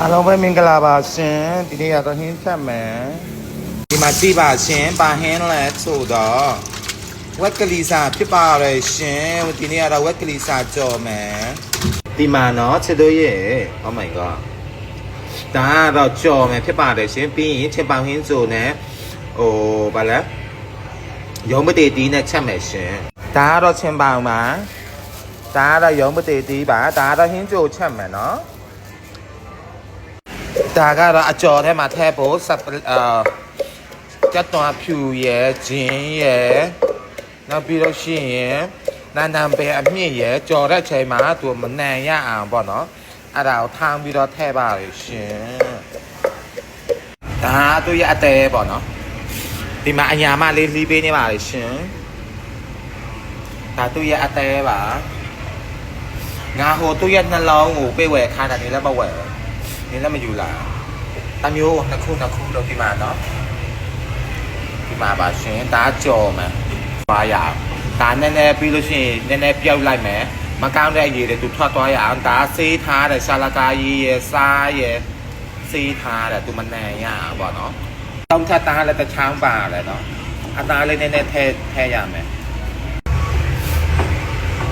အားလုံးပဲမင်္ဂလာပါရှင်ဒီနေ့ကတော့ဟင်းချက်မယ်ဒီမှာကြည့်ပါရှင်ပါဟင်းလဲဆိုတော့ဝက်ကလီစာဖြစ်ပါရယ်ရှင်ဒီနေ့ကတော့ဝက်ကလီစာကြော်မယ်ဒီမှာနော်ချစ်တို့ရဲ့ Oh my god ဒါကတော့ကြော်မယ်ဖြစ်ပါတယ်ရှင်ပြီးရင်ချစ်ပေါင်းဟင်းဆိုနဲ့ဟိုဗာလဲရုံးမတေတီးနဲ့ချက်မယ်ရှင်ဒါကတော့ချင်ပေါင်းပါဒါကတော့ရုံးမတေတီးပါဒါကတော့ဟင်းကြိုချက်မယ်နော် ဒါကတော့အကျော်ထဲမှာထည့်ဖို့စပ်အာကတ်တော်ဖြူရယ်ဂျင်းရယ်နောက်ပြီးတော့ရှိရင်နန်နန်ပဲအမြင့်ရယ်ကြော်တဲ့ချိန်မှာသူမနန်ရအောင်ပေါ့နော်အဲ့ဒါကိုထောင်းပြီးတော့ထည့်ပါရရှင်ဒါသူရအတဲပေါ့နော်ဒီမှာအညာမလေးလှီးပေးနေပါလေရှင်ဒါသူရအတဲပါငါဟိုသူရနှလုံးကိုပြေးဝယ်ခါတာနေလည်းမဝယ်ဘူး နင်းလည်းမယူလာတမျိုးနှစ်ခုနှစ်ခုလို့ဒီမှာနော်ဒီမှာပါရှင်ဒါကြော်မယ်ပါရအောင်ဒါနည်းနည်းပြီးလို့ရှိရင်နည်းနည်းပြုတ်လိုက်မယ်မကောင်းတဲ့အရေးတွေသူထွက်သွားရအောင်ဒါဆေးထားတယ်ရှာလာကာကြီးရယ်စားရယ်ဆေးထားတယ်သူမနန်ရအောင်ပေါ့နော်တောင်းချတာလည်းတစ်ချောင်းပါတယ်နော်အသားလေးနည်းနည်းထည့်ထည့်ရမယ်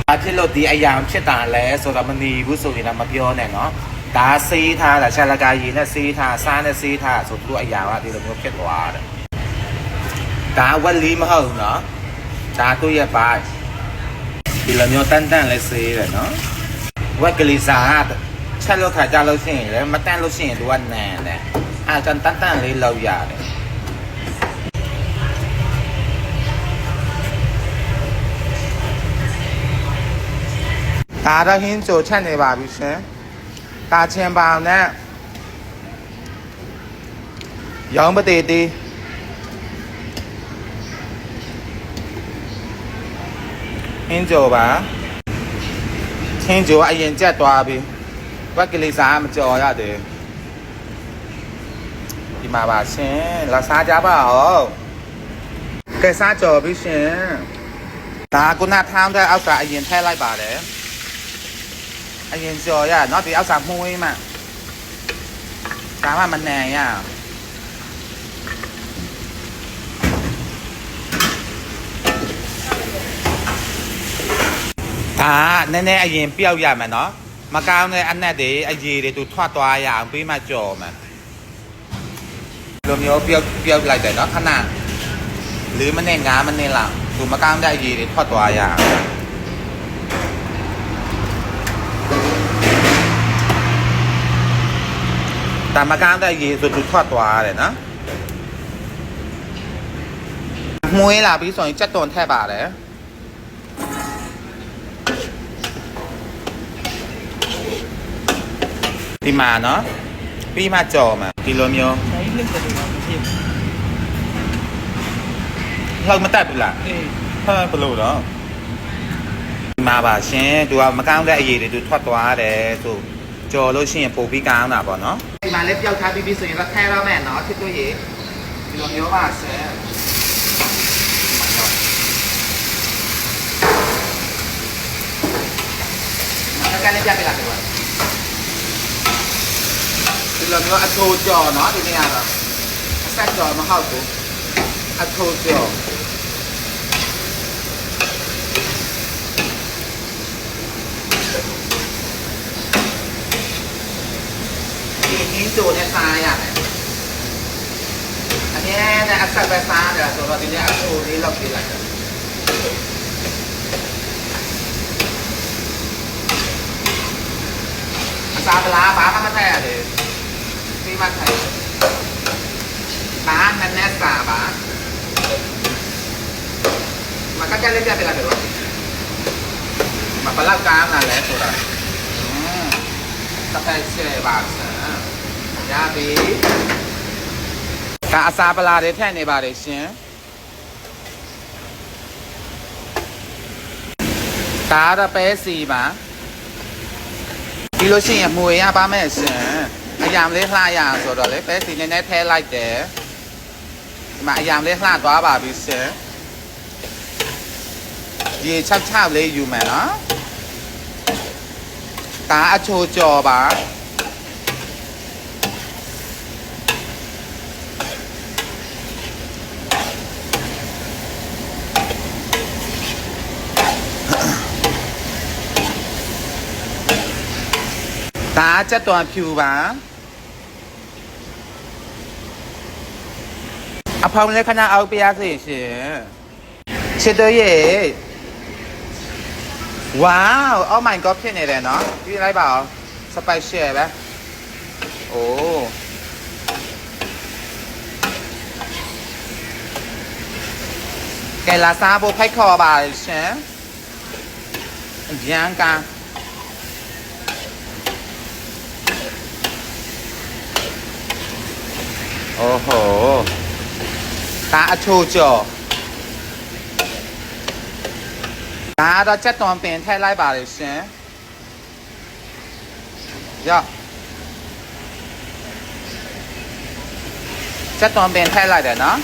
ဘာဖြစ်လို့ဒီအရာဖြစ်တာလဲဆိုတော့မနေဘူးဆိုရင်တော့မပြောနဲ့နော် ဒါဆေးထားတာရှာလကာရည်နဲ့ဆေးထားစားနဲ့ဆေးထားဆိုသူတို့အရာကဒီလိုမျိုးဖြစ်သွားတယ်ဒါဝက်လီမဟုတ်ဘူးနော်ဒါသူ့ရဲ့ပါဒီလိုမျိုးတန်တန်လေးဆေးတယ်နော်ဝက်ကလေးစားချက်လို့ခါကြလို့ရှိရင်လည်းမတန်လို့ရှိရင်သူကနန်တယ်အဲတန်တန်တန်လေးလောက်ရတယ်ဒါတော့ဟင်းကြိုချက်နေပါပြီရှင် ตาเชียงบางเนี่ยย้อมปฏิตีဟင်းကြော်ပါဟင်းကြော်အရင်ကြက်သွားပြီဝက်ကလေးစားမကြော်ရတယ်ဒီမှာပါရှင်လာစားကြပါဦးကဲစားကြော်ပြီရှင်ဒါကုနာထောင်းတဲ့အောက်ကအရင်ထည့်လိုက်ပါတယ် အရင်ကြော်ရနော်ဒီအောက်စာမှုေးမှဒါမှမနန်ရဒါနည်းနည်းအရင်ပြောက်ရမယ်နော်မကောင်းတဲ့အနက်တွေအရေတွေသူထွက်သွားရအောင်ပြီးမှကြော်မယ်လိုမျိုးပြောက်ပြောက်လိုက်တယ်နော်ခဏ၄မိနစ်၅မိနစ်လောက်သူမကောင်းတဲ့အရေတွေထွက်သွားရအောင် แต่มาก้าวได้ยีสุดทุกทอดตัวเลยนะมวยล่ะพี่สอนจะโดนแทบาทเลยဒီမှာနော်ပြီးမှကြော်မှာဒီလိုမျိုး ใช้เรื่องกระดูกอ่อนเทียม လောက်မတက်ဘူးလား เอ้ย ဟမ်ဘလို့တော့ဒီမှာပါရှင်သူကမကောင်းတဲ့အရေးတွေသူထွက်သွားတယ်ဆို ကြော်လို့ရှိရင်ပို့ပြီးကောင်းတာပေါ့နော်ဒီမှာလည်းပျောက်ထားပြီးပြီဆိုရင်တော့ထဲတော့မယ်နော်ချစ်တို့ရေဒီလိုမျိုးပါရှင်မကလည်းပြပြလာတယ်ဒီလိုမျိုးအထိုးကြော်နော်ဒီနေ့ကတော့အဆက်ကြော်မဟုတ်ဘူးအထိုးကြော် ဒီဟင်းတိုနဲ့စားရတယ်အမြဲတမ်းအဆက်ပဲစားတယ်ဆိုတော့ဒီနေ့အထိုးလေးလောက်ပြလိုက်တယ်အစားပလားဘာမှမထည့်ရတယ်ပြီးမှထည့်ဘာနဲ့နဲ့စားပါမကကလေးပြပြလာတယ်မပလောက်ကားလာလဲဆိုတာอืมစပက်ရှယ်ပါဆန် ရပြီဒါအစာပလာတွေထည့်နေပါတယ်ရှင်ဒါတော့ပဲစီပါဒီလိုရှိရင်မွေရပါမယ်ရှင်အယံလေးလှရအောင်ဆိုတော့လေပဲစီနည်းနည်းထဲလိုက်တယ်ဒီမှာအယံလေးလှသွားပါပြီရှင်ရေချပ်ချပ်လေးယူမယ်နော်ဒါအချိုကြော်ပါ ဒါကြက်သွန်ဖြူပါအဖောင်းလေးခဏအောက်ပြရစေရှင်ချစ်တော်ရဲ့ ว้าว oh my god ဖြစ်နေတယ်နော်ကြည့်လိုက်ပါဦးစပိုက်ရှယ်ပဲโอ้ကဲလာစားဖို့ဖိတ်ခေါ်ပါရှင်ရန်က โอ้โหตาအချို့ကြော် ဒါကတော့ကြက်သွန်ပင်ထည့်လိုက်ပါလေရှင်ရကြက်သွန်ပင်ထည့်လိုက်တယ်နော်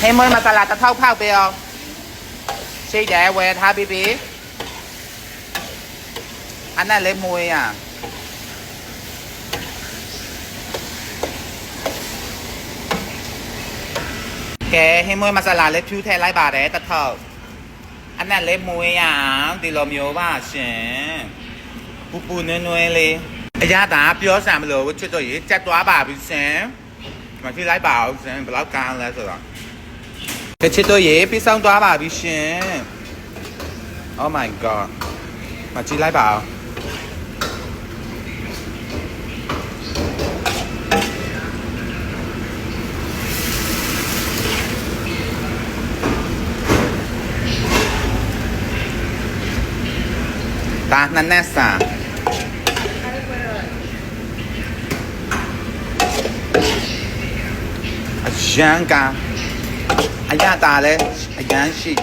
ဟင်းမွေးမဆလာတစ်ထောက်ဖောက်ပေးအောင်ရှိတယ်ဝယ်ထားပြီးပြီ အနက်လေးမွေးရကဲဟင်းမွေးမဆလာလေးဖြူထည့်လိုက်ပါတယ်တစ်ထောက်အနက်လေးမွေးရအောင်ဒီလိုမျိုးပါရှင်ပူပူနွဲ့နွဲ့လေးအရသာပြောစံမလို့ချွတ်တော့ရေကြက်သွားပါပြီရှင်ဒီမကြည့်လိုက်ပါဦးရှင်ဘယ်လောက်ကောင်းလဲဆိုတော့ကချစ်တော့ရေပြီးဆောင်သွားပါပြီရှင် Oh my god မကြည့်လိုက်ပါဦး ဒါနှစ်နဲ့စာအရန်ကအရတာလဲအရန်ရှိ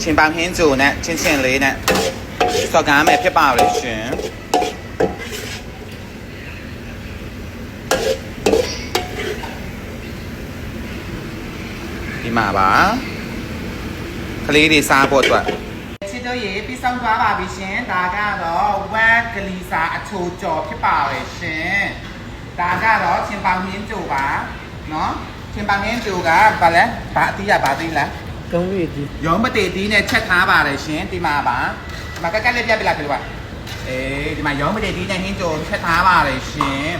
ချင်းပေါင်းဟင်းစုနဲ့ချင်းချင်းလေးနဲ့စော်ကားမယ်ဖြစ်ပါလေရှင် ဒီ မှာပါကလေးတွေစားဖို့အတွက်ချစ်တို့ရေပြီးဆုံးသွားပါပြီရှင်ဒါကတော့ဝက်ဂလီစာအချိုကြော်ဖြစ်ပါရဲ့ရှင်ဒါကတော့ချင်းပေါင်းရင်းကြိုပါနော်ချင်းပေါင်းရင်းကြိုကဘာလဲဘာအတိရဘာတိလဲကောင်းပြီဒီရုံးမတေတီးနဲ့ချက်ထားပါတယ်ရှင်ဒီမှာပါဒီမှာကက်ကက်လေးပြပြလိုက်ပြပါအေးဒီမှာရုံးမတေတီးနဲ့ဟင်းကြိုချက်ထားပါတယ်ရှင်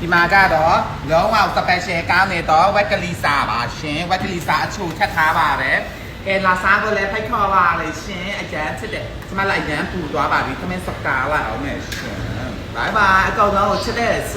ဒီမှာကတော့လုံးဝ special ကောင်းနေတော့ဝက်ကလီစာပါရှင်ဝက်ကလီစာအချိုချက်ထားပါတယ်ကဲလာစားဖို့လည်းဖိတ်ခေါ်ပါလေရှင်အကျန်းစစ်တယ်ဒီမှာလည်းအကျန်းပူသွားပါပြီခမင်းစကားလာအောင်မယ်ရှင်ဘိုင်ဘိုင်အကောင်တော့ချစ်တဲ့ဆ